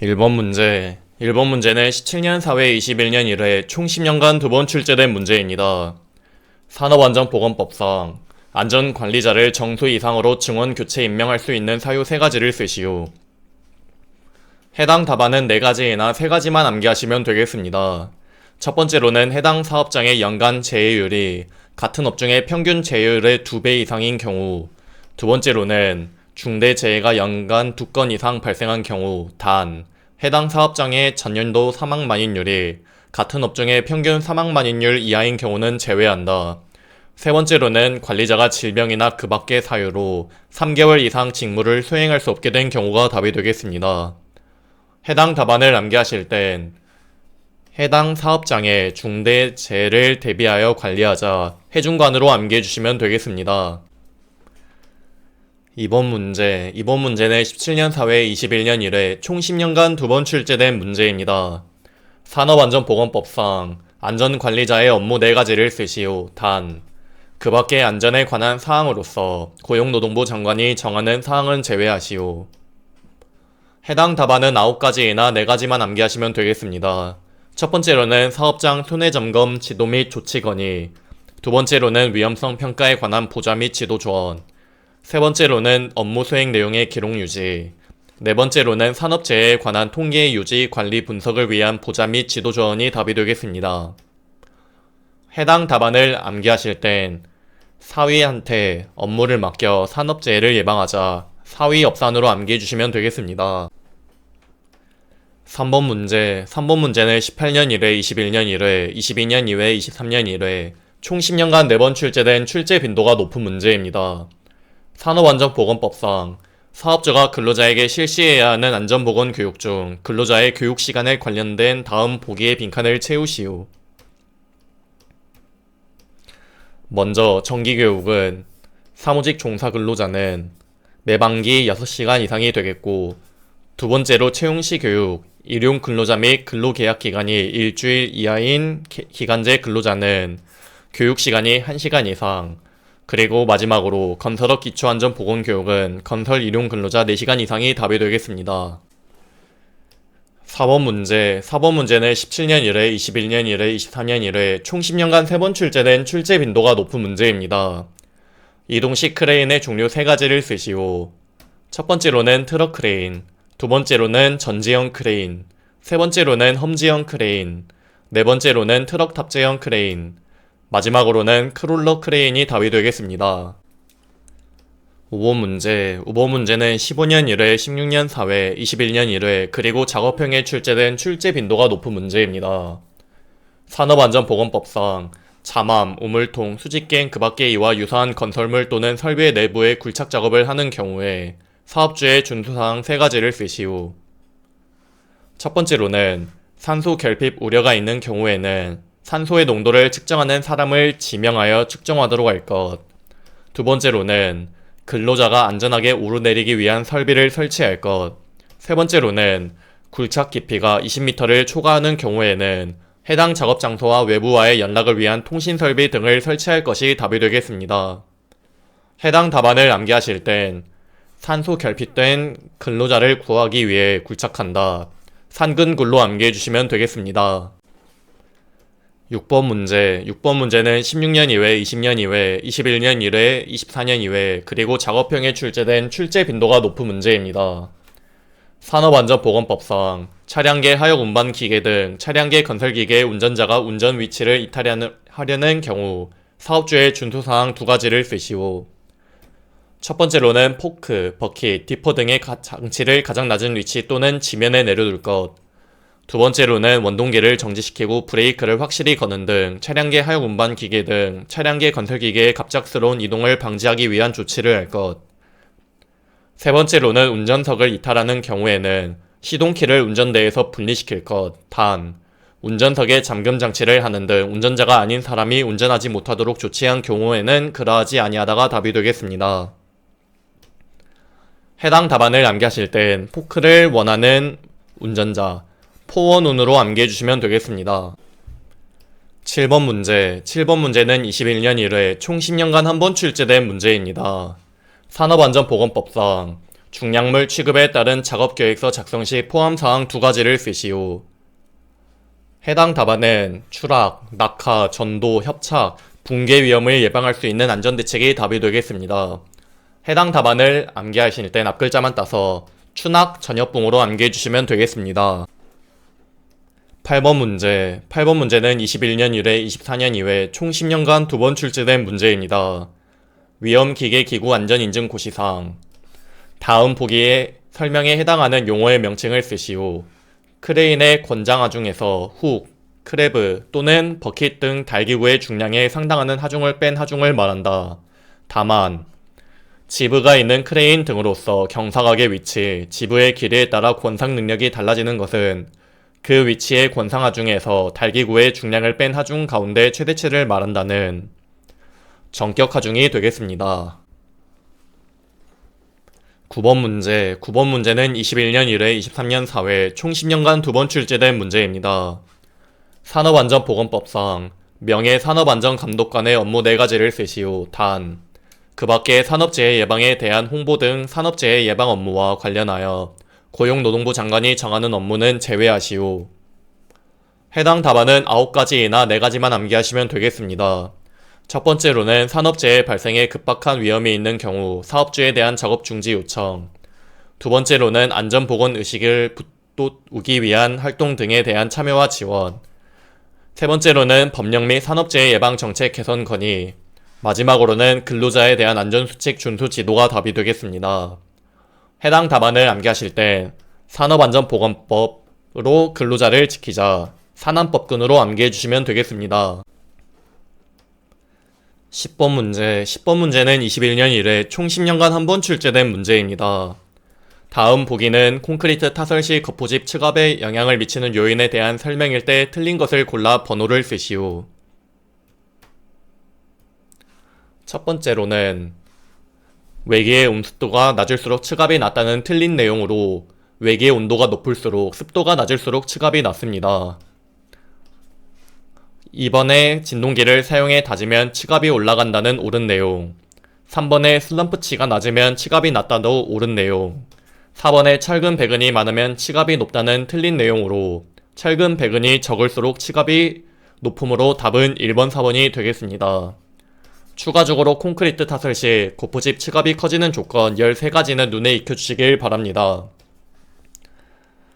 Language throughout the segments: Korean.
1번 문제. 1번 문제는 17년 4회 21년 1회 총 10년간 두 번 출제된 문제입니다. 산업안전보건법상 안전관리자를 정수 이상으로 증원 교체 임명할 수 있는 사유 세 가지를 쓰시오. 해당 답안은 네 가지이나 세 가지만 암기하시면 되겠습니다. 첫 번째로는 해당 사업장의 연간 재해율이 같은 업종의 평균 재해율의 두배 이상인 경우, 두 번째로는 중대 재해가 연간 두건 이상 발생한 경우 단 해당 사업장의 전년도 사망 만인율이 같은 업종의 평균 사망 만인율 이하인 경우는 제외한다. 세 번째로는 관리자가 질병이나 그 밖의 사유로 3개월 이상 직무를 수행할 수 없게 된 경우가 답이 되겠습니다. 해당 답안을 암기하실 땐 해당 사업장의 중대 재해를 대비하여 관리하자 해중관으로 암기해 주시면 되겠습니다. 이번 문제, 이번 문제는 17년 4회 21년 1회 총 10년간 두 번 출제된 문제입니다. 산업안전보건법상 안전관리자의 업무 네 가지를 쓰시오. 단, 그 밖의 안전에 관한 사항으로서 고용노동부 장관이 정하는 사항은 제외하시오. 해당 답안은 9가지이나 4가지만 암기하시면 되겠습니다. 첫 번째로는 사업장 손해점검 지도 및 조치 건의, 두 번째로는 위험성 평가에 관한 보좌 및 지도 조언, 세 번째로는 업무 수행 내용의 기록 유지, 네 번째로는 산업재해에 관한 통계 유지 관리 분석을 위한 보좌 및 지도 조언이 답이 되겠습니다. 해당 답안을 암기하실 땐 사위한테 업무를 맡겨 산업재해를 예방하자 사위 업산으로 암기해 주시면 되겠습니다. 3번 문제, 3번 문제는 18년 1회, 21년 1회, 22년 2회, 23년 1회, 총 10년간 4번 출제된 출제 빈도가 높은 문제입니다. 산업안전보건법상 사업주가 근로자에게 실시해야 하는 안전보건 교육 중 근로자의 교육 시간에 관련된 다음 보기의 빈칸을 채우시오. 먼저 정기교육은 사무직 종사 근로자는 매반기 6시간 이상이 되겠고 두 번째로 채용시 교육, 일용 근로자 및 근로계약 기간이 일주일 이하인 기- 기간제 근로자는 교육 시간이 1시간 이상, 그리고 마지막으로 건설업 기초안전 보건 교육은 건설 일용 근로자 4시간 이상이 답이 되겠습니다. 4번 문제, 4번 문제는 17년 1회, 21년 1회, 23년 1회 총 10년간 3번 출제된 출제 빈도가 높은 문제입니다. 이동식 크레인의 종류 3가지를 쓰시오. 첫 번째로는 트럭 크레인, 두 번째로는 전지형 크레인, 세 번째로는 험지형 크레인, 네 번째로는 트럭 탑재형 크레인, 마지막으로는 크롤러 크레인이 답이 되겠습니다. 5번 문제, 5번 문제는 15년 1회, 16년 4회, 21년 1회, 그리고 작업형에 출제된 출제 빈도가 높은 문제입니다. 산업안전보건법상 잠암, 우물통, 수직갱 그 밖의 이와 유사한 건설물 또는 설비의 내부에 굴착 작업을 하는 경우에 사업주의 준수사항 3가지를 쓰시오. 첫 번째로는 산소 결핍 우려가 있는 경우에는 산소의 농도를 측정하는 사람을 지명하여 측정하도록 할 것. 두 번째로는 근로자가 안전하게 오르내리기 위한 설비를 설치할 것. 세 번째로는 굴착 깊이가 20m를 초과하는 경우에는 해당 작업 장소와 외부와의 연락을 위한 통신 설비 등을 설치할 것이 답이 되겠습니다. 해당 답안을 암기하실 땐 산소 결핍된 근로자를 구하기 위해 굴착한다. 산근굴로 암기해 주시면 되겠습니다. 6번 문제, 6번 문제는 16년 2회, 20년 2회, 21년 1회, 24년 2회, 그리고 작업형에 출제된 출제 빈도가 높은 문제입니다. 산업안전보건법상 차량계 하역 운반 기계 등 차량계 건설 기계 운전자가 운전 위치를 이탈하려는 경우 사업주의 준수사항 두 가지를 쓰시오. 첫 번째로는 포크, 버킷, 디퍼 등의 가- 장치를 가장 낮은 위치 또는 지면에 내려둘 것. 두 번째로는 원동기를 정지시키고 브레이크를 확실히 거는 등 차량계 하역 운반 기계 등 차량계 건설 기계의 갑작스러운 이동을 방지하기 위한 조치를 할 것. 세 번째로는 운전석을 이탈하는 경우에는 시동키를 운전대에서 분리시킬 것. 단, 운전석에 잠금 장치를 하는 등 운전자가 아닌 사람이 운전하지 못하도록 조치한 경우에는 그러하지 아니하다가 답이 되겠습니다. 해당 답안을 암기하실 땐 포크를 원하는 운전자, 포원운으로 암기해 주시면 되겠습니다. 7번 문제. 7번 문제는 21년 1회 총 10년간 한 번 출제된 문제입니다. 산업안전보건법상 중량물 취급에 따른 작업 계획서 작성 시 포함 사항 두 가지를 쓰시오. 해당 답안은 추락, 낙하, 전도, 협착, 붕괴 위험을 예방할 수 있는 안전대책이 답이 되겠습니다. 해당 답안을 암기하실 땐 앞글자만 따서 추낙, 전역붕으로 암기해 주시면 되겠습니다. 8번 문제. 8번 문제는 21년 1회, 24년 2회 총 10년간 두 번 출제된 문제입니다. 위험 기계 기구 안전 인증 고시사항. 다음 보기에 설명에 해당하는 용어의 명칭을 쓰시오. 크레인의 권장 하중에서 훅, 크레브 또는 버킷 등 달기구의 중량에 상당하는 하중을 뺀 하중을 말한다. 다만 지브가 있는 크레인 등으로서 경사각의 위치, 지브의 길이에 따라 권상 능력이 달라지는 것은 그 위치의 권상 하 중에서 달기구의 중량을 뺀 하중 가운데 최대치를 말한다는 전격 하중이 되겠습니다. 9번 문제. 9번 문제는 21년 1회, 23년 4회 총 10년간 두 번 출제된 문제입니다. 산업안전보건법상 명예 산업안전감독관의 업무 4가지를 쓰시오. 단, 그 밖에 산업재해 예방에 대한 홍보 등 산업재해 예방 업무와 관련하여 고용노동부 장관이 정하는 업무는 제외하시오. 해당 답안은 9가지이나 4가지만 암기하시면 되겠습니다. 첫 번째로는 산업재해 발생에 급박한 위험이 있는 경우 사업주에 대한 작업 중지 요청. 두 번째로는 안전보건 의식을 북돋우기 위한 활동 등에 대한 참여와 지원. 세 번째로는 법령 및 산업재해 예방 정책 개선 건의. 마지막으로는 근로자에 대한 안전수칙 준수 지도가 답이 되겠습니다. 해당 답안을 암기하실 때 산업안전보건법으로 근로자를 지키자 산안법근으로 암기해 주시면 되겠습니다. 10번 문제. 10번 문제는 21년 1회 총 10년간 한 번 출제된 문제입니다. 다음 보기는 콘크리트 타설 시 거푸집 측압에 영향을 미치는 요인에 대한 설명일 때 틀린 것을 골라 번호를 쓰시오. 첫 번째로는 외계의 온습도가 낮을수록 측압이 낮다는 틀린 내용으로 외계의 온도가 높을수록 습도가 낮을수록 측압이 낮습니다. 이번에 진동기를 사용해 다지면 치갑이 올라간다는 옳은 내용. 3번에 슬럼프치가 낮으면 치갑이 낮다도 옳은 내용. 4번에 철근 배근이 많으면 치갑이 높다는 틀린 내용으로 철근 배근이 적을수록 치갑이 높으므로 답은 1번, 4번이 되겠습니다. 추가적으로 콘크리트 탓을 시 고프집 치갑이 커지는 조건 13가지는 눈에 익혀주시길 바랍니다.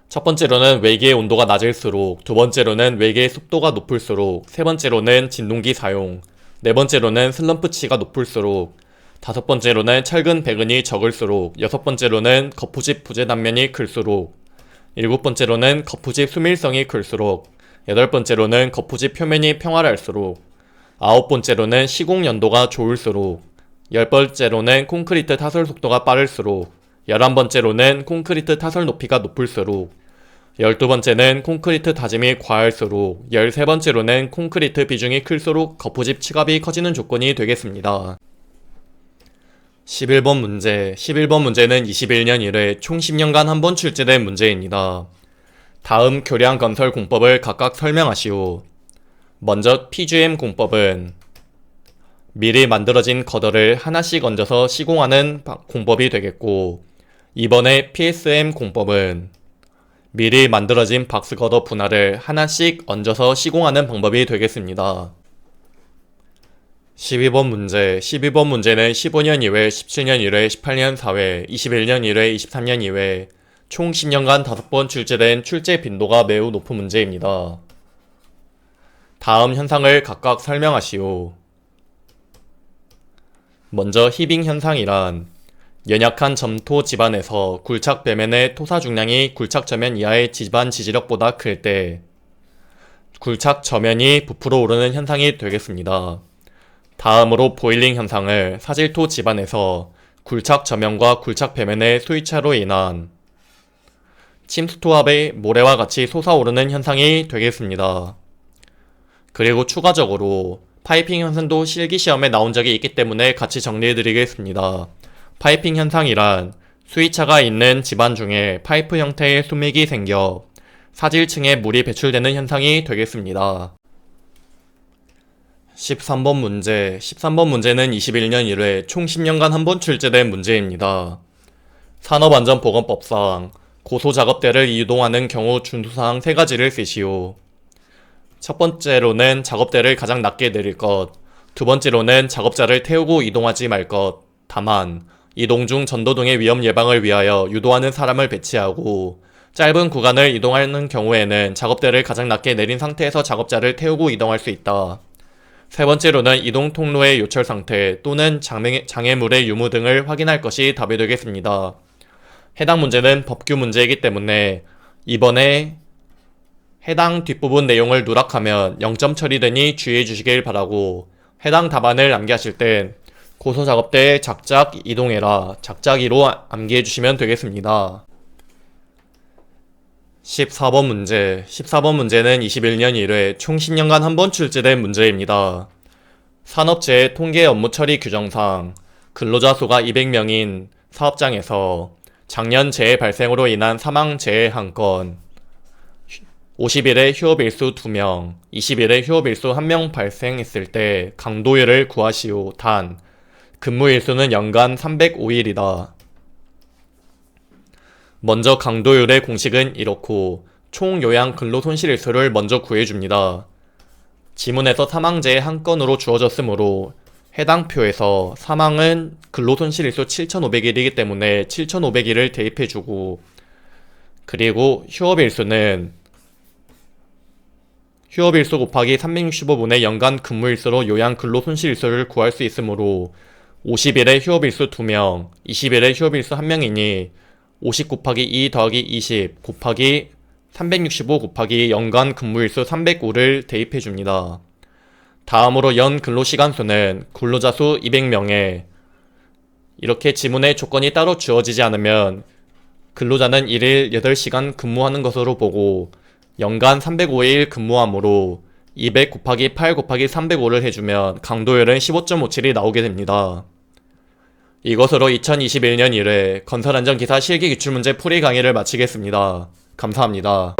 첫 번째로는 외계의 온도가 낮을수록, 두 번째로는 외계의 습도가 높을수록, 세 번째로는 진동기 사용, 네 번째로는 슬럼프치가 높을수록, 다섯 번째로는 철근 배근이 적을수록, 여섯 번째로는 거푸집 부재 단면이 클수록, 일곱 번째로는 거푸집 수밀성이 클수록, 여덟 번째로는 거푸집 표면이 평활할수록, 아홉 번째로는 시공 연도가 좋을수록, 열 번째로는 콘크리트 타설 속도가 빠를수록, 열한 번째로는 콘크리트 타설 높이가 높을수록, 12번째는 콘크리트 다짐이 과할수록 13번째로는 콘크리트 비중이 클수록 거푸집 치갑이 커지는 조건이 되겠습니다. 11번 문제 11번 문제는 21년 1회 총 10년간 한 번 출제된 문제입니다. 다음 교량 건설 공법을 각각 설명하시오. 먼저 PGM 공법은 미리 만들어진 거덜을 하나씩 얹어서 시공하는 공법이 되겠고 이번에 PSM 공법은 미리 만들어진 박스 걷어 분할을 하나씩 얹어서 시공하는 방법이 되겠습니다. 12번 문제 12번 문제는 15년 2회, 17년 1회, 18년 4회, 21년 1회, 23년 2회 총 10년간 5번 출제된 출제 빈도가 매우 높은 문제입니다. 다음 현상을 각각 설명하시오. 먼저 히빙 현상이란 연약한 점토 집안에서 굴착 배면의 토사 중량이 굴착 저면 이하의 집안 지지력보다 클 때 굴착 저면이 부풀어 오르는 현상이 되겠습니다. 다음으로 보일링 현상을 사질토 집안에서 굴착 저면과 굴착 배면의 수위차로 인한 침수토합의 모래와 같이 솟아오르는 현상이 되겠습니다. 그리고 추가적으로 파이핑 현상도 실기 시험에 나온 적이 있기 때문에 같이 정리해드리겠습니다. 파이핑 현상이란 수위차가 있는 집안 중에 파이프 형태의 수맥이 생겨 사질층에 물이 배출되는 현상이 되겠습니다. 13번 문제 13번 문제는 21년 1회 총 10년간 한 번 출제된 문제입니다. 산업안전보건법상 고소작업대를 이동하는 경우 준수사항 세 가지를 쓰시오. 첫 번째로는 작업대를 가장 낮게 내릴 것. 두 번째로는 작업자를 태우고 이동하지 말 것. 다만, 이동 중 전도 등의 위험 예방을 위하여 유도하는 사람을 배치하고, 짧은 구간을 이동하는 경우에는 작업대를 가장 낮게 내린 상태에서 작업자를 태우고 이동할 수 있다. 세 번째로는 이동 통로의 요철 상태 또는 장애, 장애물의 유무 등을 확인할 것이 답이 되겠습니다. 해당 문제는 법규 문제이기 때문에 이번에 해당 뒷부분 내용을 누락하면 0점 처리되니 주의해 주시길 바라고 해당 답안을 암기하실 땐 고소 작업대에 작작 이동해라 작작이로 암기해 주시면 되겠습니다. 14번 문제 14번 문제는 21년 1회 총 10년간 한 번 출제된 문제입니다. 산업재해 통계 업무 처리 규정상 근로자 수가 200명인 사업장에서 작년 재해 발생으로 인한 사망 재해 1건, 50일에 휴업일수 2명, 20일에 휴업일수 1명 발생했을 때 강도율을 구하시오. 단, 근무일수는 연간 305일이다. 먼저 강도율의 공식은 이렇고 총 요양 근로 손실일수를 먼저 구해줍니다. 지문에서 사망재해 한 건으로 주어졌으므로 해당 표에서 사망은 근로 손실일수 7,500일이기 때문에 7,500일을 대입해주고 그리고 휴업일수는 휴업일수 곱하기 365분의 연간 근무일수로 요양 근로 손실일수를 구할 수 있으므로 50일에 휴업일수 2명, 20일에 휴업일수 1명이니 50 곱하기 2 더하기 20 곱하기 365 곱하기 연간 근무일수 305를 대입해 줍니다. 다음으로 연 근로시간 수는 근로자 수 200명에 이렇게 지문에 조건이 따로 주어지지 않으면 근로자는 1일 8시간 근무하는 것으로 보고 연간 305일 근무함으로 200 곱하기 8 곱하기 305를 해주면 강도율은 15.57이 나오게 됩니다. 이것으로 2021년 1회 건설안전기사 실기기출문제 풀이 강의를 마치겠습니다. 감사합니다.